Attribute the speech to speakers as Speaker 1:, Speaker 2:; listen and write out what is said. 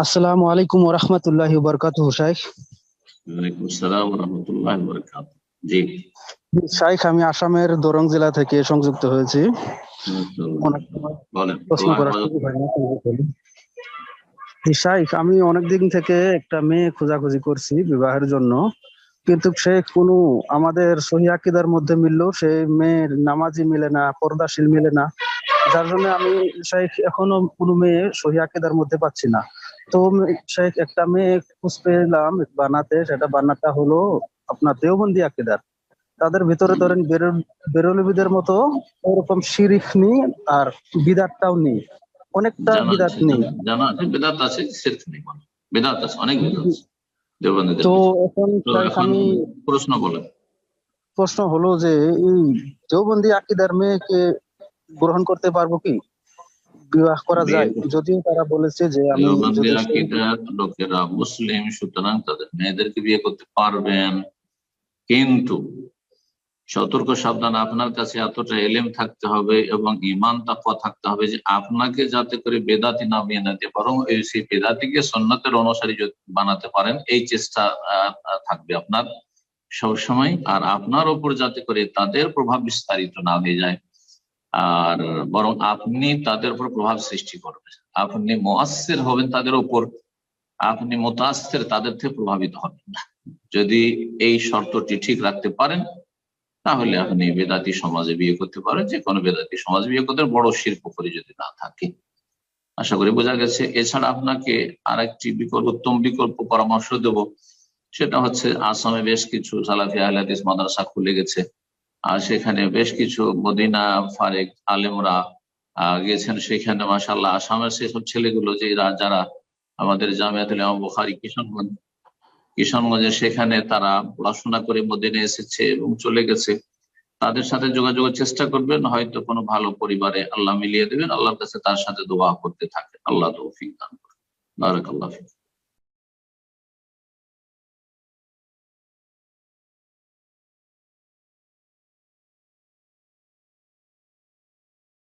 Speaker 1: আসসালামু আলাইকুম ওরহমতুল্লাহি বরকাতুহ শাইখ।
Speaker 2: ওয়ালাইকুম আসসালাম রহমতুল্লাহ বরকাত জি।
Speaker 1: শাইখ আমি আসামের দরং জেলা থেকে সংযুক্ত হয়েছি। প্রশ্ন করার হয় শাইখ আমি অনেকদিন থেকে একটা মেয়ে খোঁজাখুঁজি করছি বিবাহের জন্য। কিন্তু সে কোনো আমাদের সহি আকিদার মধ্যে মিললো সে মেয়ের নামাজি মিলে না পর্দাশীল মিলে না। যার জন্য আমি শাইখ এখনও কোনো মেয়ে সহি আকিদার মধ্যে পাচ্ছি না। তো শাইখ একটা মেয়ে খুঁজ পেলাম বানাতে সেটা বানাটা হলো আপনার দেওবন্দি আকিদার। তাদের ভিতরে ধরেন বেরল- বেরলবিদের মতো ওরকম শিরিক নেই আর বিদাতটাও নেই। অনেকটা বিদাত নেই।
Speaker 2: জানা আছে বেদাত আছে সিরক নেই মানে। বেদাত আছে অনেক বেদাত আছে।
Speaker 1: তো এখন
Speaker 2: প্রশ্ন বলেন
Speaker 1: প্রশ্ন হলো যে এই দেওবন্দি আকিদার মেয়েকে গ্রহণ করতে পারব কি? বিবাহ করা যায় যদিও তারা বলেছে যে আমি
Speaker 2: লোকেরা মুসলিম সুতরাং তাদের মেয়েদেরকে বিয়ে করতে পারবেন। কিন্তু সতর্ক সাবধান আপনার কাছে এতটা এলেম থাকতে হবে এবং ইমান তাকওয়া থাকতে হবে যে আপনাকে যাতে করে বেদাতি না বিয়ে না দিয়ে। বরং এই সেই বেদাতিকে সন্ন্যতের অনুসারী যদি বানাতে পারেন এই চেষ্টা থাকবে আপনার সবসময়। আর আপনার ওপর যাতে করে তাদের প্রভাব বিস্তারিত না হয়ে যায়। আর বরং আপনি তাদের উপর প্রভাব সৃষ্টি করবেন। আপনি মোয়াসের হবেন তাদের উপর, আপনি মোতাসের তাদের থেকে প্রভাবিত হবেন না। যদি এই শর্তটি ঠিক রাখতে পারেন, তাহলে আপনি বেদাতি সমাজে বিয়ে করতে পারেন। যে কোনো বেদাতি সমাজে বিয়ে করতে বড় শিল্প করে যদি না থাকে। আশা করি বোঝা গেছে। এছাড়া আপনাকে আরেকটি বিকল্প, উত্তম বিকল্প পরামর্শ দেব। সেটা হচ্ছে আসামে বেশ কিছু সালাফি আহলাদিস মাদ্রাসা খুলে গেছে। আর সেখানে বেশ কিছু মদিনা, ফারেক, আলেমরা গেছেন সেখানে মাসাল্লাহ আসামের সেসব ছেলেগুলো যে যারা আমাদের জামিয়াতুল ইমাম বুখারী, কিশনগঞ্জ, কিশনগঞ্জে সেখানে তারা পড়াশোনা করে মদিনে এসেছে এবং চলে গেছে। তাদের সাথে যোগাযোগের চেষ্টা করবেন, হয়তো কোনো ভালো পরিবারে আল্লাহ মিলিয়ে দেবেন, আল্লাহর কাছে তার সাথে দোয়া করতে থাকেন। আল্লাহ তৌফিক দান করেন। বারাকাল্লাহ